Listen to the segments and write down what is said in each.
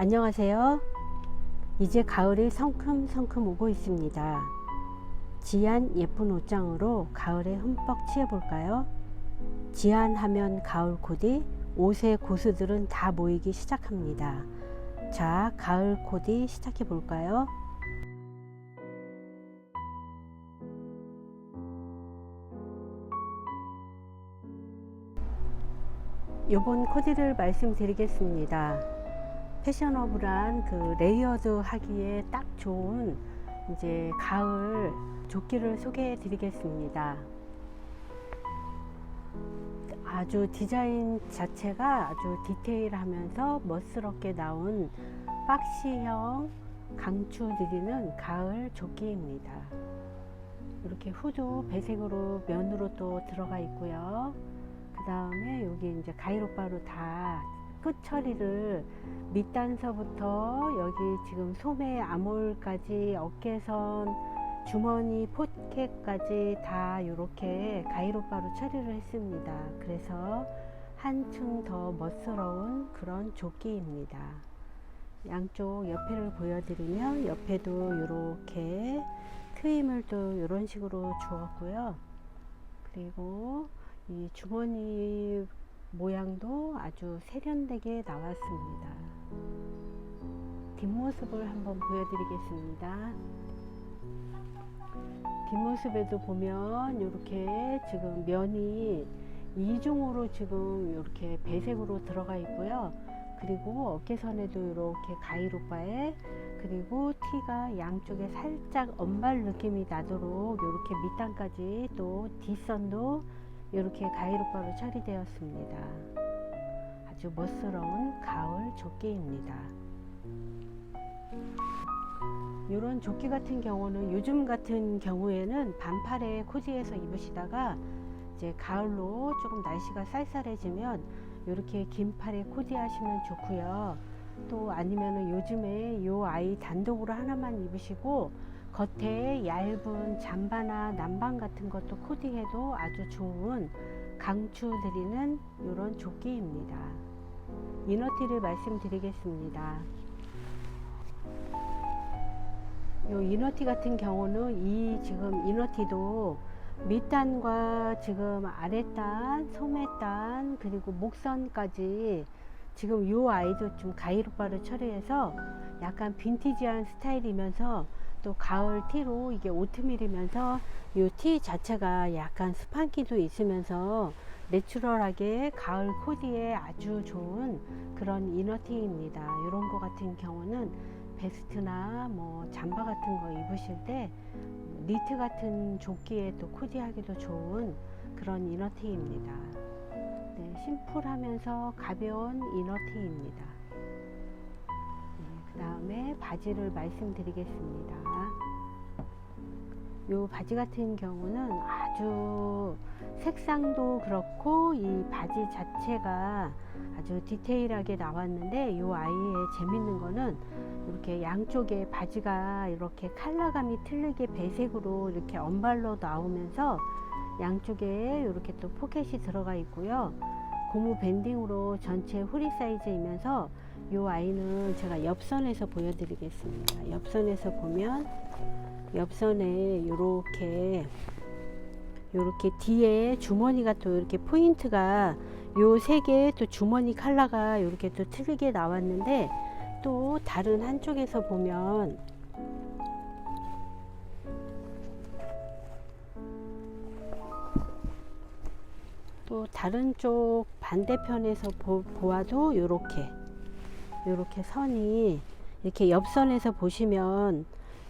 안녕하세요. 이제 가을이 성큼성큼 오고 있습니다. 지안 예쁜 옷장으로 가을에 흠뻑 취해볼까요? 지안 하면 가을 코디, 옷의 고수들은 다 모이기 시작합니다. 자, 가을 코디 시작해볼까요? 요번 코디를 말씀드리겠습니다. 패셔너블한 그 레이어드 하기에 딱 좋은 이제 가을 조끼를 소개해 드리겠습니다. 아주 디자인 자체가 아주 디테일하면서 멋스럽게 나온 박시형 강추 드리는 가을 조끼입니다. 이렇게 후드 배색으로 면으로 또 들어가 있고요. 그 다음에 여기 이제 가이로바로 다 끝 처리를 밑단서부터 여기 지금 소매 아몰까지 어깨선 주머니 포켓까지 다 이렇게 가이로바로 처리를 했습니다. 그래서 한층 더 멋스러운 그런 조끼입니다. 양쪽 옆에를 보여드리면 옆에도 이렇게 트임을 또 이런 식으로 주었고요. 그리고 이 주머니 모양도 아주 세련되게 나왔습니다. 뒷모습을 한번 보여드리겠습니다. 뒷모습에도 보면 이렇게 지금 면이 이중으로 지금 이렇게 배색으로 들어가 있고요. 그리고 어깨선에도 이렇게 가이로바에 그리고 티가 양쪽에 살짝 언발 느낌이 나도록 이렇게 밑단까지 또 뒷선도 이렇게 가이로바로 처리되었습니다. 아주 멋스러운 가을 조끼입니다. 이런 조끼 같은 경우는 요즘 같은 경우에는 반팔에 코디해서 입으시다가 이제 가을로 조금 날씨가 쌀쌀해지면 이렇게 긴 팔에 코디 하시면 좋고요. 또 아니면은 요즘에 요 아이 단독으로 하나만 입으시고 겉에 얇은 잠바나 남방 같은 것도 코디해도 아주 좋은 강추드리는 이런 조끼입니다. 이너티를 말씀드리겠습니다. 요 이너티 같은 경우는 이 지금 이너티도 밑단과 지금 아랫단, 소매단 그리고 목선까지 지금 요 아이도 좀 가이로바를 처리해서 약간 빈티지한 스타일이면서 또 가을 티로 이게 오트밀이면서 이 티 자체가 약간 스판기도 있으면서 내추럴하게 가을 코디에 아주 좋은 그런 이너티입니다. 이런 거 같은 경우는 베스트나 뭐 잠바 같은 거 입으실 때 니트 같은 조끼에 또 코디하기도 좋은 그런 이너티입니다. 네, 심플하면서 가벼운 이너티입니다. 그 다음에 바지를 말씀드리겠습니다. 이 바지 같은 경우는 아주 색상도 그렇고 이 바지 자체가 아주 디테일하게 나왔는데 이 아이의 재밌는 거는 이렇게 양쪽에 바지가 이렇게 컬러감이 틀리게 배색으로 이렇게 언발로 나오면서 양쪽에 이렇게 또 포켓이 들어가 있고요. 고무 밴딩으로 전체 후리 사이즈이면서 이 아이는 제가 옆선에서 보여드리겠습니다. 옆선에서 보면 옆선에 이렇게 이렇게 뒤에 주머니가 또 이렇게 포인트가 요 세 개의 또 주머니 컬러가 이렇게 또 틀리게 나왔는데 또 다른 한쪽에서 보면 또 다른 쪽 반대편에서 보, 보아도 이렇게 이렇게 선이 이렇게 옆선에서 보시면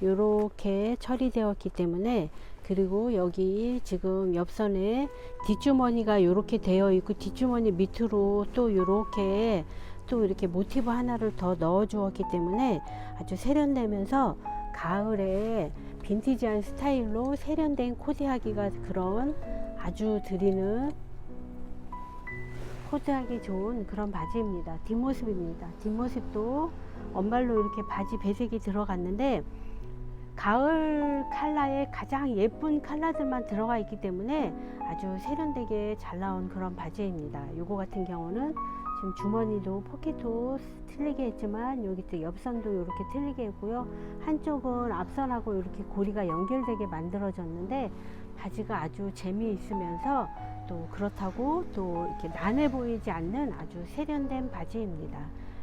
이렇게 처리되었기 때문에 그리고 여기 지금 옆선에 뒷주머니가 이렇게 되어 있고 뒷주머니 밑으로 또 이렇게 또 이렇게 모티브 하나를 더 넣어 주었기 때문에 아주 세련되면서 가을에 빈티지한 스타일로 세련된 코디하기가 그런 아주 드리는 코디하기 좋은 그런 바지입니다. 뒷모습입니다. 뒷모습도 언발로 이렇게 바지 배색이 들어갔는데 가을 컬러에 가장 예쁜 컬러들만 들어가 있기 때문에 아주 세련되게 잘 나온 그런 바지입니다. 요거 같은 경우는 지금 주머니도 포켓도 틀리게 했지만 여기 또 옆선도 이렇게 틀리게 했고요. 한쪽은 앞선하고 이렇게 고리가 연결되게 만들어졌는데 바지가 아주 재미있으면서 또 그렇다고 또 이렇게 난해 보이지 않는 아주 세련된 바지입니다.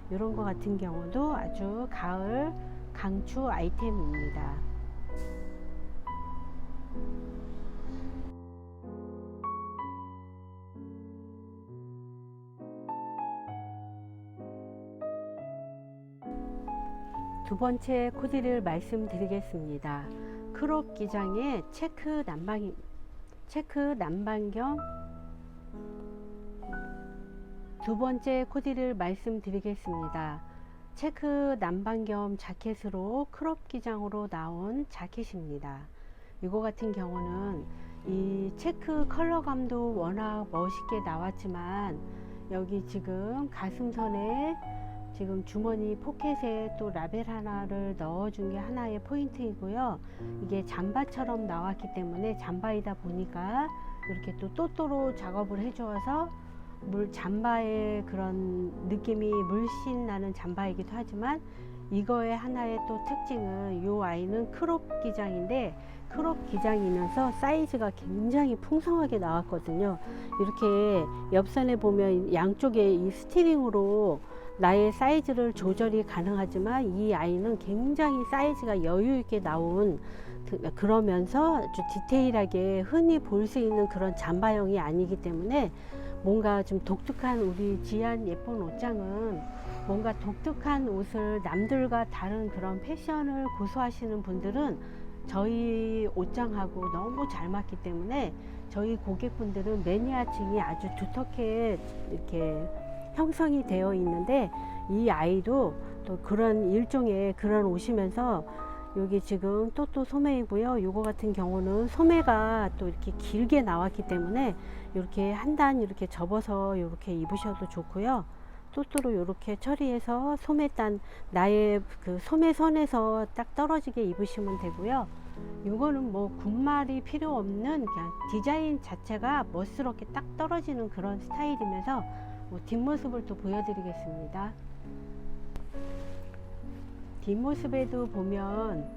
이런 거 같은 경우도 아주 가을 강추 아이템입니다. 두 번째 코디를 말씀드리겠습니다. 크롭 기장의 체크 남방 체크 남방경 두 번째 코디를 말씀드리겠습니다. 체크 남방겸 자켓으로 크롭 기장으로 나온 자켓입니다. 이거 같은 경우는 이 체크 컬러감도 워낙 멋있게 나왔지만 여기 지금 가슴선에 지금 주머니 포켓에 또 라벨 하나를 넣어준 게 하나의 포인트이고요. 이게 잠바처럼 나왔기 때문에 잠바이다 보니까 이렇게 또 또또로 작업을 해주어서 물 잠바의 그런 느낌이 물씬 나는 잠바이기도 하지만 이거의 하나의 또 특징은 이 아이는 크롭 기장인데 크롭 기장이면서 사이즈가 굉장히 풍성하게 나왔거든요. 이렇게 옆선에 보면 양쪽에 이 스티링으로 나의 사이즈를 조절이 가능하지만 이 아이는 굉장히 사이즈가 여유 있게 나온 그- 그러면서 아주 디테일하게 흔히 볼 수 있는 그런 잠바형이 아니기 때문에 뭔가 좀 독특한 우리 지안 예쁜 옷장은 뭔가 독특한 옷을 남들과 다른 그런 패션을 고수하시는 분들은 저희 옷장하고 너무 잘 맞기 때문에 저희 고객분들은 매니아층이 아주 두텁게 이렇게 형성이 되어 있는데 이 아이도 또 그런 일종의 그런 옷이면서 여기 지금 또 또 소매이고요. 요거 같은 경우는 소매가 또 이렇게 길게 나왔기 때문에 이렇게 한 단 이렇게 접어서 이렇게 입으셔도 좋고요. 또또로 이렇게 처리해서 소매단 나의 그 소매선에서 딱 떨어지게 입으시면 되고요. 이거는 뭐 군말이 필요 없는 그냥 디자인 자체가 멋스럽게 딱 떨어지는 그런 스타일이면서 뭐 뒷모습을 또 보여드리겠습니다. 뒷모습에도 보면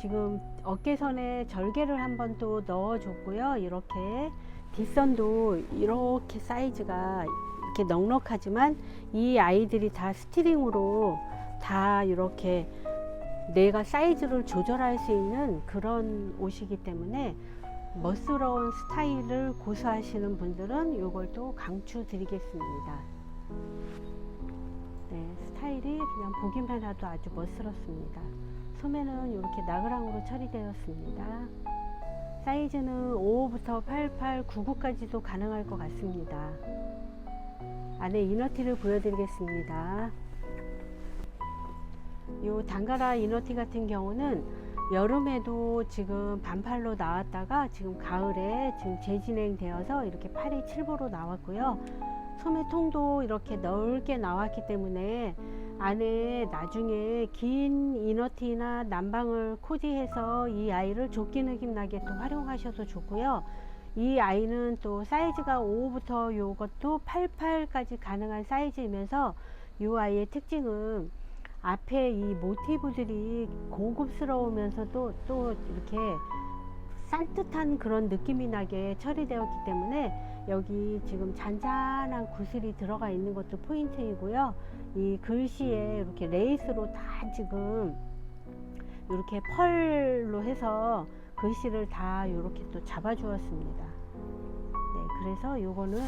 지금 어깨선에 절개를 한번 또 넣어줬고요. 이렇게 뒷선도 이렇게 사이즈가 이렇게 넉넉하지만 이 아이들이 다 스티링으로 다 이렇게 내가 사이즈를 조절할 수 있는 그런 옷이기 때문에 멋스러운 스타일을 고수하시는 분들은 이걸 또 강추 드리겠습니다. 네, 스타일이 그냥 보기만 해도 아주 멋스럽습니다. 소매는 이렇게 나그랑으로 처리되었습니다. 사이즈는 5부터 88, 99까지도 가능할 것 같습니다. 안에 이너티를 보여드리겠습니다. 이 단가라 이너티 같은 경우는 여름에도 지금 반팔로 나왔다가 지금 가을에 지금 재진행되어서 이렇게 팔이 7보로 나왔고요. 소매통도 이렇게 넓게 나왔기 때문에 안에 나중에 긴 이너티나 난방을 코디해서 이 아이를 조끼 느낌 나게 또 활용하셔도 좋고요. 이 아이는 또 사이즈가 5부터 요것도 88까지 가능한 사이즈이면서 이 아이의 특징은 앞에 이 모티브들이 고급스러우면서도 또 이렇게 산뜻한 그런 느낌이 나게 처리되었기 때문에 여기 지금 잔잔한 구슬이 들어가 있는 것도 포인트이고요. 이 글씨에 이렇게 레이스로 다 지금 이렇게 펄로 해서 글씨를 다 이렇게 또 잡아 주었습니다. 네, 그래서 요거는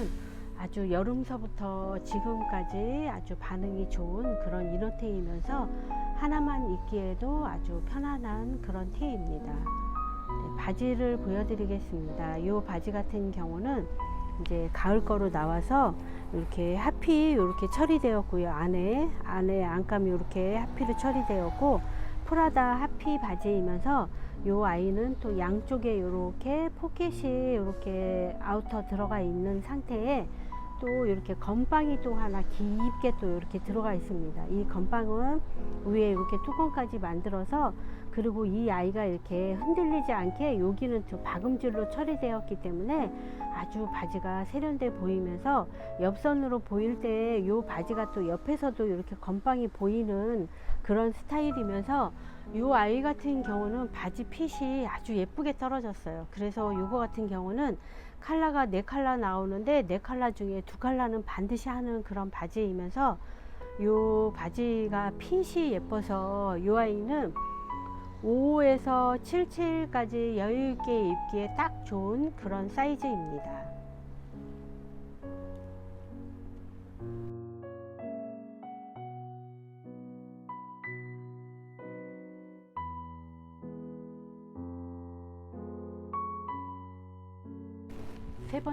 아주 여름서부터 지금까지 아주 반응이 좋은 그런 이너테이면서 하나만 입기에도 아주 편안한 그런 티입니다. 네, 바지를 보여드리겠습니다. 이 바지 같은 경우는 이제 가을 거로 나와서 이렇게 하피 이렇게 처리되었고요. 안에 안에 안감이 이렇게 하피로 처리되었고 프라다 하피 바지이면서 이 아이는 또 양쪽에 이렇게 포켓이 이렇게 아우터 들어가 있는 상태에 또 이렇게 건빵이 또 하나 깊게 또 이렇게 들어가 있습니다. 이 건빵은 위에 이렇게 뚜껑까지 만들어서 그리고 이 아이가 이렇게 흔들리지 않게 여기는 또 박음질로 처리되었기 때문에 아주 바지가 세련돼 보이면서 옆선으로 보일 때 이 바지가 또 옆에서도 이렇게 건빵이 보이는 그런 스타일이면서 이 아이 같은 경우는 바지 핏이 아주 예쁘게 떨어졌어요. 그래서 이거 같은 경우는 칼라가 네 칼라 나오는데 네 칼라 중에 두 칼라는 반드시 하는 그런 바지이면서 이 바지가 핏이 예뻐서 이 아이는 5에서 77까지 여유 있게 입기에 딱 좋은 그런 사이즈입니다.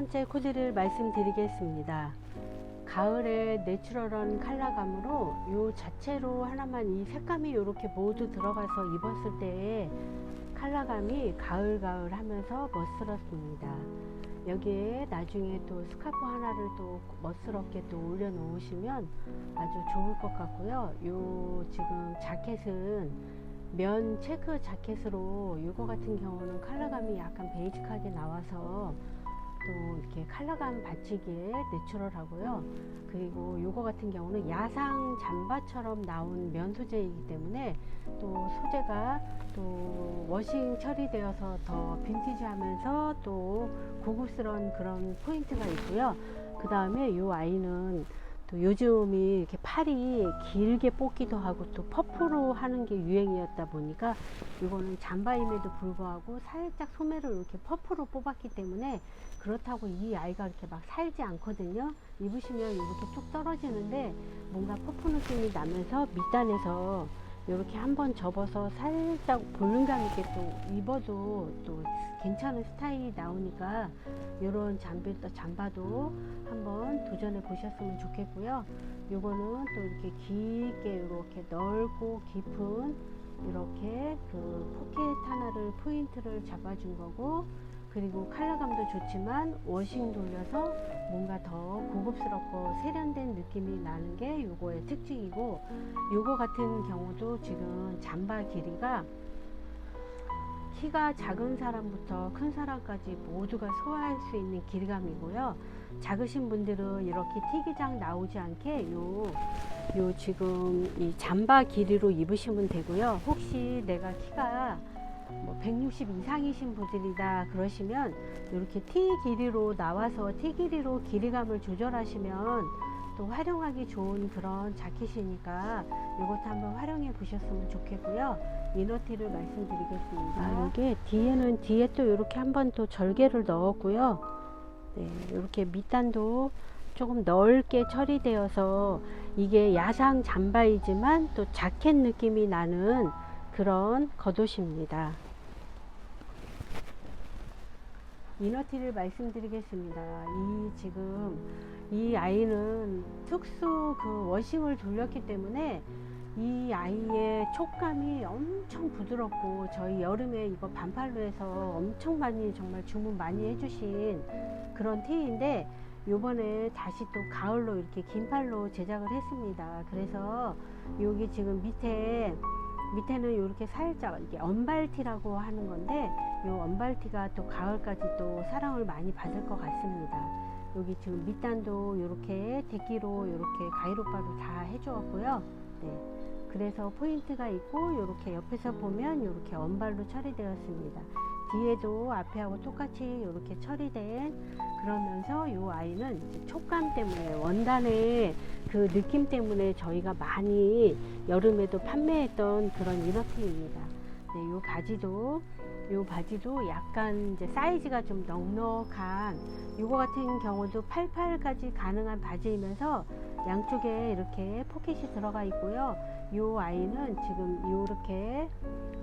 번째 코디를 말씀드리겠습니다. 가을에 내추럴한 컬러감으로 요 자체로 하나만 이 색감이 이렇게 모두 들어가서 입었을 때의 컬러감이 가을가을 하면서 멋스럽습니다. 여기에 나중에 또 스카프 하나를 또 멋스럽게 또 올려 놓으시면 아주 좋을 것 같고요. 요 지금 자켓은 면 체크 자켓으로 이거 같은 경우는 컬러감이 약간 베이직하게 나와서 또 이렇게 컬러감 받치기에 내추럴하고요. 그리고 요거 같은 경우는 야상 잠바처럼 나온 면 소재이기 때문에 또 소재가 또 워싱 처리되어서 더 빈티지하면서 또 고급스러운 그런 포인트가 있고요. 그 다음에 요 아이는 또 요즘이 이렇게 팔이 길게 뽑기도 하고 또 퍼프로 하는 게 유행이었다 보니까 이거는 잠바임에도 불구하고 살짝 소매를 이렇게 퍼프로 뽑았기 때문에 그렇다고 이 아이가 이렇게 막 살지 않거든요. 입으시면 이렇게 툭 떨어지는데 뭔가 퍼프 느낌이 나면서 밑단에서 이렇게 한번 접어서 살짝 볼륨감 있게 또 입어도 또 괜찮은 스타일이 나오니까 이런 잠비, 잠바도 한번 도전해 보셨으면 좋겠고요. 요거는 또 이렇게 깊게 이렇게 넓고 깊은 이렇게 그 포켓 하나를 포인트를 잡아준 거고 그리고 컬러감도 좋지만 워싱 돌려서 뭔가 더 고급스럽고 세련된 느낌이 나는 게 요거의 특징이고 요거 같은 경우도 지금 잠바 길이가 키가 작은 사람부터 큰 사람까지 모두가 소화할 수 있는 길이감이고요. 작으신 분들은 이렇게 티기장 나오지 않게 요, 요 지금 이 잠바 길이로 입으시면 되고요. 혹시 내가 키가 뭐160 이상이신 분들이다 그러시면 이렇게 티 길이로 나와서 티 길이로 길이감을 조절하시면 또 활용하기 좋은 그런 자켓이니까 이것도 한번 활용해 보셨으면 좋겠고요. 이너티를 말씀드리겠습니다. 아, 이게 뒤에는 뒤에 또 이렇게 한번 또 절개를 넣었고요. 네, 이렇게 밑단도 조금 넓게 처리되어서 이게 야상 잠바이지만 또 자켓 느낌이 나는 그런 겉옷입니다. 이너티를 말씀드리겠습니다. 이 지금 이 아이는 특수 그 워싱을 돌렸기 때문에 이 아이의 촉감이 엄청 부드럽고 저희 여름에 이거 반팔로 해서 엄청 많이 정말 주문 많이 해주신 그런 티인데 요번에 다시 또 가을로 이렇게 긴 팔로 제작을 했습니다. 그래서 여기 지금 밑에 밑에는 이렇게 살짝 이게 언발티라고 하는 건데 이 언발티가 또 가을까지 또 사랑을 많이 받을 것 같습니다. 여기 지금 밑단도 이렇게 대기로 이렇게 가이로바로 다 해주었고요. 네. 그래서 포인트가 있고 이렇게 옆에서 보면 이렇게 언발로 처리되었습니다. 뒤에도 앞에하고 똑같이 이렇게 처리된 그러면서 이 아이는 촉감 때문에 원단의 그 느낌 때문에 저희가 많이 여름에도 판매했던 그런 이너티입니다. 네, 이 바지도 이 바지도 약간 이제 사이즈가 좀 넉넉한 이거 같은 경우도 88까지 가능한 바지이면서 양쪽에 이렇게 포켓이 들어가 있고요. 이 아이는 지금 이렇게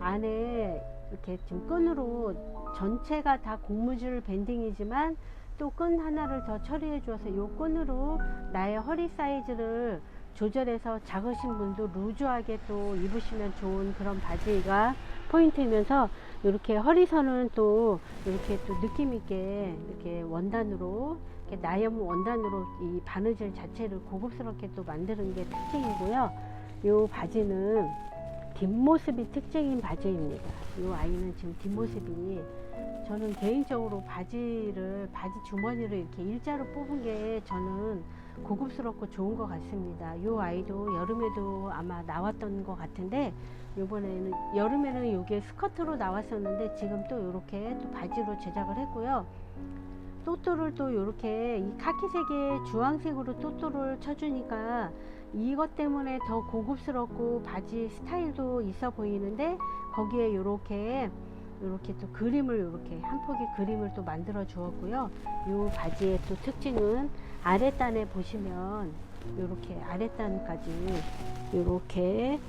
안에 이렇게 지금 끈으로 전체가 다 고무줄 밴딩이지만 또 끈 하나를 더 처리해 주어서 이 끈으로 나의 허리 사이즈를 조절해서 작으신 분도 루즈하게 또 입으시면 좋은 그런 바지가 포인트이면서 이렇게 허리선은 또 이렇게 또 느낌 있게 이렇게 원단으로 이렇게 나염 원단으로 이 바느질 자체를 고급스럽게 또 만드는 게 특징이고요. 이 바지는 뒷모습이 특징인 바지입니다. 이 아이는 지금 뒷모습이 저는 개인적으로 바지를 바지 주머니를 이렇게 일자로 뽑은 게 저는 고급스럽고 좋은 것 같습니다. 이 아이도 여름에도 아마 나왔던 것 같은데 이번에는 여름에는 이게 스커트로 나왔었는데 지금 또 이렇게 또 바지로 제작을 했고요. 또또를 또 이렇게 이 카키색의 주황색으로 또또를 쳐주니까 이것 때문에 더 고급스럽고 바지 스타일도 있어 보이는데 거기에 이렇게 이렇게 또 그림을 이렇게 한 폭의 그림을 또 만들어 주었고요. 이 바지의 또 특징은 아랫단에 보시면 이렇게 아랫단까지 이렇게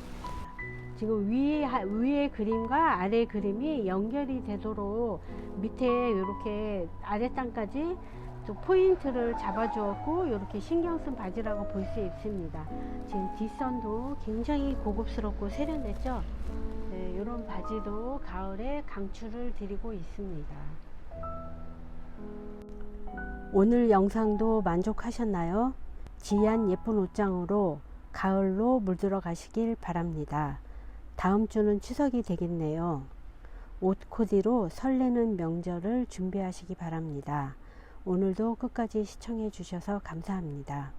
지금 위 위의 그림과 아래 그림이 연결이 되도록 밑에 이렇게 아랫단까지 또 포인트를 잡아주었고 이렇게 신경 쓴 바지라고 볼 수 있습니다. 지금 뒷선도 굉장히 고급스럽고 세련됐죠. 네, 이런 바지도 가을에 강추를 드리고 있습니다. 오늘 영상도 만족하셨나요? 지안 예쁜 옷장으로 가을로 물들어 가시길 바랍니다. 다음 주는 추석이 되겠네요. 옷 코디로 설레는 명절을 준비하시기 바랍니다. 오늘도 끝까지 시청해 주셔서 감사합니다.